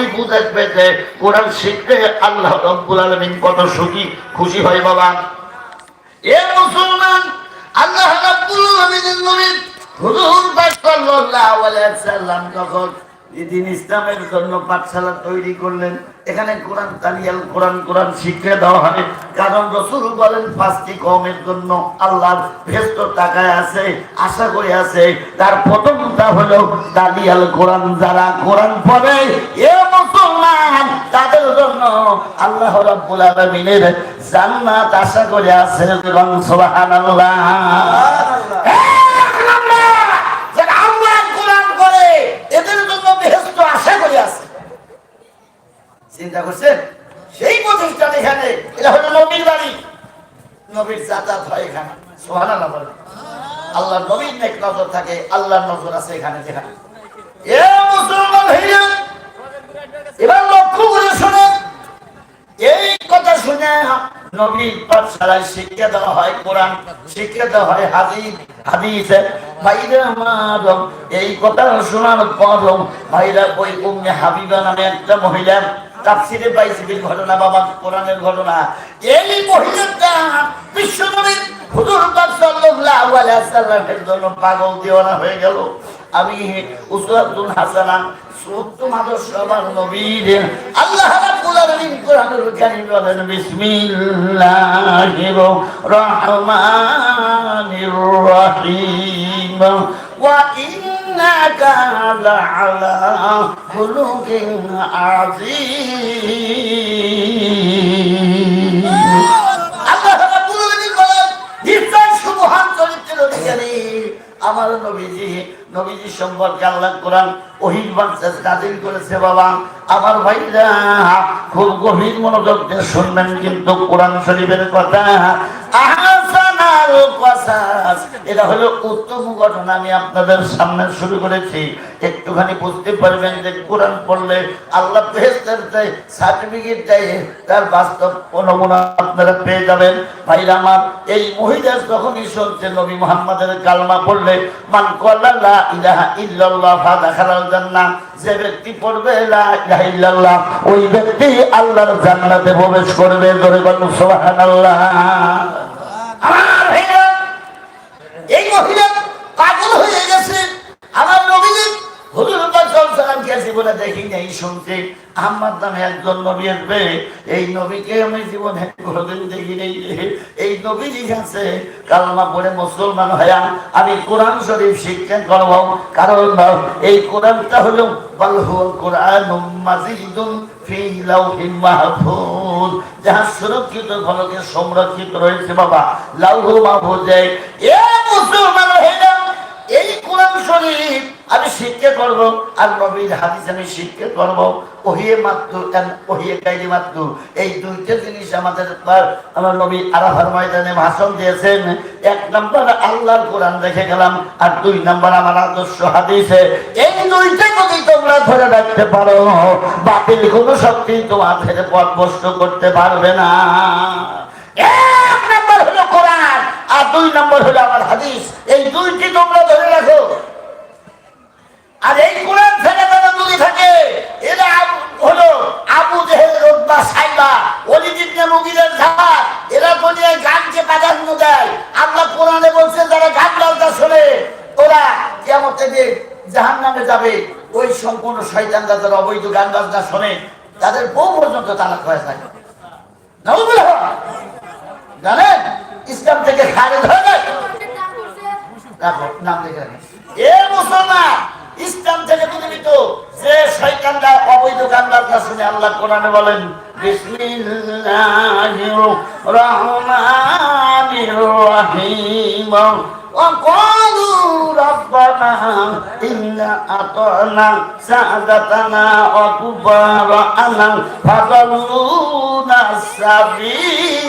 যখনই বুঝে পেতে কোরআন শিখতে আল্লাহ রব্বুল আলমিন কত সুখী, খুশি হয় বাবা। এ মুসলমান, আল্লাহ রাব্বুল হয় কারণ রসুল বলেন, পাঁচটি কমের জন্য আল্লাহর ভেস্ত টাকায় আছে, আশা করে আছে। তার প্রথমটা হলো তালিয়াল কোরআন, যারা কোরআন পড়ে, এ তাদের জন্য আল্লাহ রাব্বুল আলামিনের জান্নাত আশা করে আছে এবং চিন্তা করছেন? সেই প্রতিষ্ঠান এখানে এটা হলো নবীর বাড়ি। নবীর যাতায়াত হয় এখানে। আল্লাহর নবীর নেক নজর থাকে আল্লাহর নজর আছে এখানে যেখানে। এ মুসলমান ভাইরা এবার লক্ষ্য করে শোনেন। এই কথা শুনে নবীর পাঠশালায় শিক্ষা দেওয়া হয় কোরআন শিক্ষা দেওয়া হয় হাদিস, হাদিসে ভাইরা এই কথা শোনার ভাইরা ওই উম্মে হাবিবা নামে একটা মহিলা তাফসিরে ঘটনা বাবা, কোরআনের ঘটনা। এই মহিলাটা বিশ্বনবী হুজুর পাক সাল্লাল্লাহু আলাইহি সাল্লামের জন্য পাগল দিওয়ানা হয়ে গেল। আমি উসওয়াতুল হাসানা উত্তম আদর্শ আমার নবীর। আল্লাহ রাব্বুল আলামিন কোরআনুল কারীম বলেন, বিসমিল্লাহির রহমানির রহিম। ওয়া ইন্নাকা লাআলা খুলুকিন আযীম। আল্লাহ রাব্বুল আলামিন বলেন নিশ্চয় সুবহান আমার নবীজি নবীজি সম্পর্কে আল্লাহ কোরআন ওহিদ বাংলাদেশ নাজিল করেছে বাবা। আমার ভাইরা, খুব গভীর মনোযোগ দিয়ে শুনবেন কিন্তু কোরআন শরীফের কথা। এটা হলো উত্তম ঘটনা, আমি আপনাদের সামনে শুরু করেছি। একটুখানি বুঝতে পারবেন যে কোরআন পড়লে আল্লাহ সার্টিফিকেট তার বাস্তব নমুনা আপনারা পেয়ে যাবেন। ভাইরা আমার, এই মহিলা যখনই শুনছে নবী মোহাম্মদের কালমা পড়লে, মান কল্লা ইলাহা ইল্লাল্লাহ যে ব্যক্তি পড়বে লা ইলাহা ইল্লাল্লাহ, ওই ব্যক্তি আল্লাহর জান্নাতে প্রবেশ করবে। বলুন, সুবহানাল্লাহ। পাগল হয়ে গেছে। আমার নবী এই আমি এই কোরআন শরীফ শিক্ষা করব। কারণ এই কোরআনটা হলো কোরআন মাজিদুন যাহা সুরক্ষিত ফলকে সংরক্ষিত রয়েছে বাবা। লাউহ মাহফুজে। এ আর ভাষণ দিয়েছেন। এক নম্বর আল্লাহর কোরআন গেলাম, আর দুই নম্বর আমার আদর্শ হাদিসে। এই দুইটা যদি তোমরা ধরে রাখতে পারো, বাতিল কোনো শক্তি তোমাদের পথ ভ্রষ্ট করতে পারবে না এক নম্বর হলো কোরআন আর দুই নম্বর হলো আমার হাদিস। এই দুইটি তোমরা ধরে রাখো। আর এই কোরআন থেকে যারা দূরে থাকে, এরা হলো আবু জেহেল রোদ্বা সাইবা অলিদিনে মুগিরের ধার এরা দুনিয়ায় গানকে প্রাধান্য দেয়। আল্লাহ কোরআনে বলছে, যারা গান বাজনা শোনে, ওরা কেমন থেকে জাহান নামে যাবে। ওই সম্পূর্ণ শয়তানরা যারা অবৈধ গান বাজনা শোনে, তাদের বউ পর্যন্ত তালাক হয়ে থাকে জানেন? ইসলাম থেকে খারেজ হয়ে যায় রাখো নাম লিখে রাখো এ মুসলমান ইসলাম থেকে পৃথিবীত যে শয়তানরা অবৈধ গান বাজনা শুনে আল্লাহ কোরআনে বলেন বিসমিল্লাহির রহমানির রহিম وقالوا ربنا إنا أطعنا سادتنا وكبراءنا فضلونا السبيل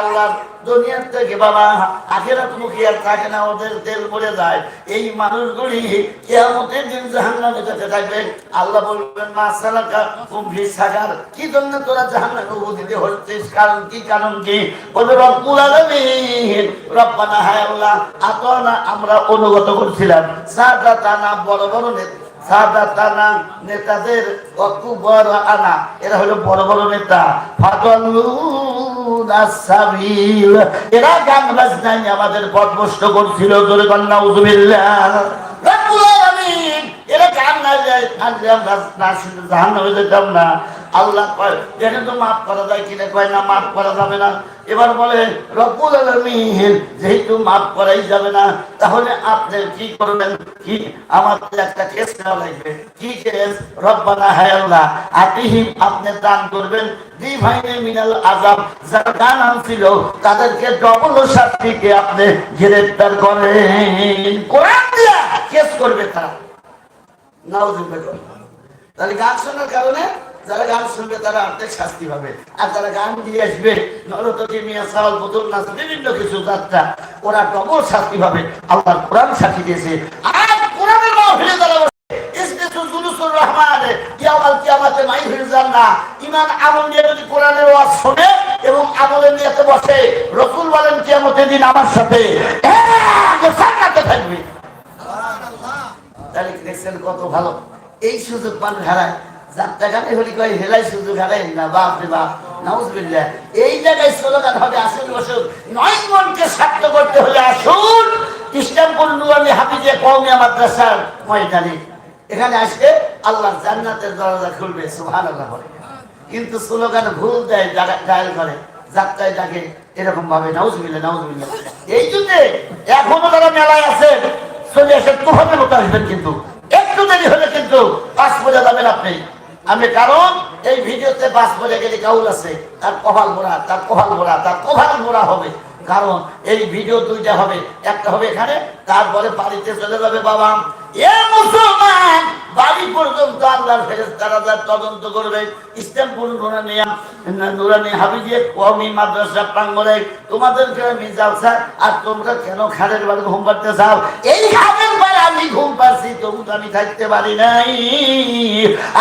আল্লাহ দুনিয়ার থেকে, বাবা, আখেরাত আর থাকে না, ওদের তেল পড়ে যায়। এই মানুষগুলি কেয়ামতের দিন জাহান্নামে যেতে থাকবে। আল্লাহ বলবেন, মা সালাকা কি জন্য তোরা জাহান্নামে উদিতে হচ্ছিস? কারণ কি কারণ কি? বলবে, রব্বুল আলামিন, রব্বানা, হায় আল্লাহ আমরা অনুগত করছিলাম। সাদা বড় বড় নেতা নেতাদের অকুবর আনা। এরা হলো বড় বড় নেতা। ফাতাল্লুনা এরা গান বাজনাই আমাদের পথভ্রষ্ট করছিল, জোরে কন্যা উজুবিল্লাহ। এরা গান না যায় না যেতাম না। আল্লাহ কয় এটা তো মাফ করা যায় কিনা? কয়, না, মাফ করা যাবে না। এবার বলে, রব্বুল যেহেতু মাফ করাই যাবে না, তাহলে আপনি কি করবেন? কি? একটা কেস নেওয়া লাগবে। কি কেস রব্বানা, হায় আল্লাহ আতিহিম আপনি দান করবেন। মিনাল আজাব আনছিল তাদেরকে ডবল শাস্তিকে আপনি গ্রেফতার করেন। কোরআন দিয়া কেস করবে তারা। নাউজুবিল্লাহ। তাহলে গান শোনার কারণে যারা গান শুনবে তারা অর্ধেক শাস্তি পাবে। আর যারা গান দিয়ে আসবে নরতী মিয়া সাওয়াল পুতুল নাচ, বিভিন্ন কিছু, যাত্রা, ওরা ডবল শাস্তি পাবে। আল্লাহ কোরআন সাক্ষী দিয়েছে। আর কোরআনের শোনে এবং বসে বলেন দিন আমার সাথে কত ভালো? এই সুযোগ মানুষ হারায়। স্লোগান হবে কিন্তু স্লোগান ভুল দেয় ডায়াল করে, যাত্রায় ডাকে, এরকম ভাবে, নাউজুবিল্লাহ মিলে এই জন্যে এখনও তারা মেলায় আছে, চলে আসে মতো আসবেন কিন্তু। একটু দেরি হলে কিন্তু পাস করে যাবেন আপনি। আমি কারণ এই ভিডিওতে বাস করে গেলে কাউল আছে, তার কপাল মোড়া, তার কপাল মোড়া, তার কপাল মোড়া হবে। কারণ এই ভিডিও দুইটা হবে, একটা হবে এখানে, তারপরে বাড়িতে চলে যাবে বাবা। এ মুসলমান, বাড়ি পর্যন্ত আল্লাহর তদন্ত করবে, ইসলামপুর নুরানিয়া নুরানি হাবিজিয়ে কওমি মাদ্রাসা প্রাঙ্গণে তোমাদেরকে আমি জালসা, আর তোমরা কেন খাদের বাড়ি চাও? এই আমি ঘুম পাচ্ছি তোমরা আমি থাকতে পারি নাই।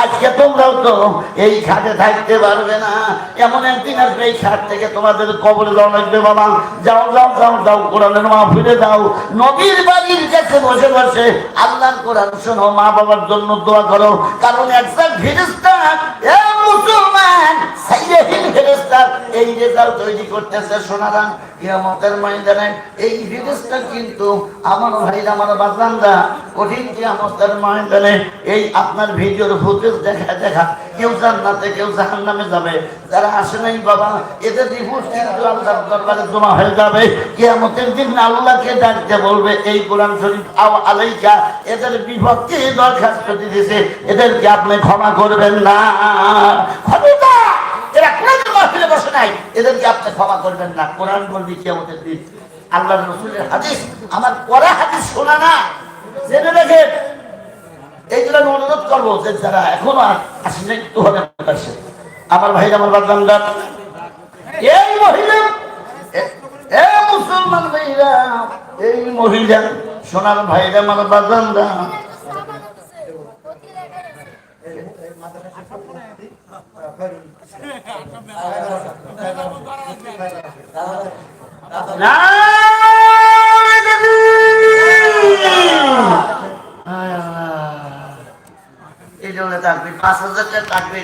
আজকে তোমরাও তো এই খাটে থাকতে পারবে না। এমন একদিন আসবে এই খাট থেকে তোমাদের কবরে যাওয়া লাগবে, বাবা। যাও যাও যাও যাও, কোরআনের মা ফিরে যাও। নবীর বাড়ির কাছে বসে বসে আল্লাহর কোরআন শোনো, মা বাবার জন্য দোয়া করো। কারণ একজন ফিরিস্তা মুসলমান সাইয়েহিল ফেরেশতা, এই রেজাল্ট তৈরি করতেছে সোনারান কিয়ামতের ময়দানে। এই ফেরেশতা কিন্তু আমার ভাইরা, আমার বাজানরা কঠিন কিয়ামতের ময়দানে এই আপনার ভিডিওর ফুটেজ দেখা দেখা, কেউ জান্নাতে, কেউ জাহান্নামে যাবে। যারা আসে নাই বাবা, এদের রিপোর্ট কিন্তু আল্লাহর দরবারে জমা হয়ে যাবে। কিয়ামতের দিন আল্লাহকে ডাকতে বলবে, এই কোরআন শরীফ, আও আলাইকা, এদের বিপক্ষে দরখাস্ত দিতেছে। এদেরকে আপনি ক্ষমা করবেন না। ক্ষমতা! এরা কোরআনের মাহফিলে বসে নাই। এদেরকে আপনি ক্ষমা করবেন না। কোরআন বলবি কিয়ামতের দিন। আল্লাহ রসুলের হাদিস, আমার পড়া হাদিস শোনা না। জেনে রেখে এই জন্য আমি অনুরোধ করব যে যারা এখনও আসে নাই তো হবে আসে আমার ভাই আমার বাদানরা এই মহিলা, এ- মুসলমান ভাইরা, এই মহিলা, সোনার ভাইরা, আমার বাদানরা না এই জন্য থাকবে পাঁচ হাজার টাকা থাকবে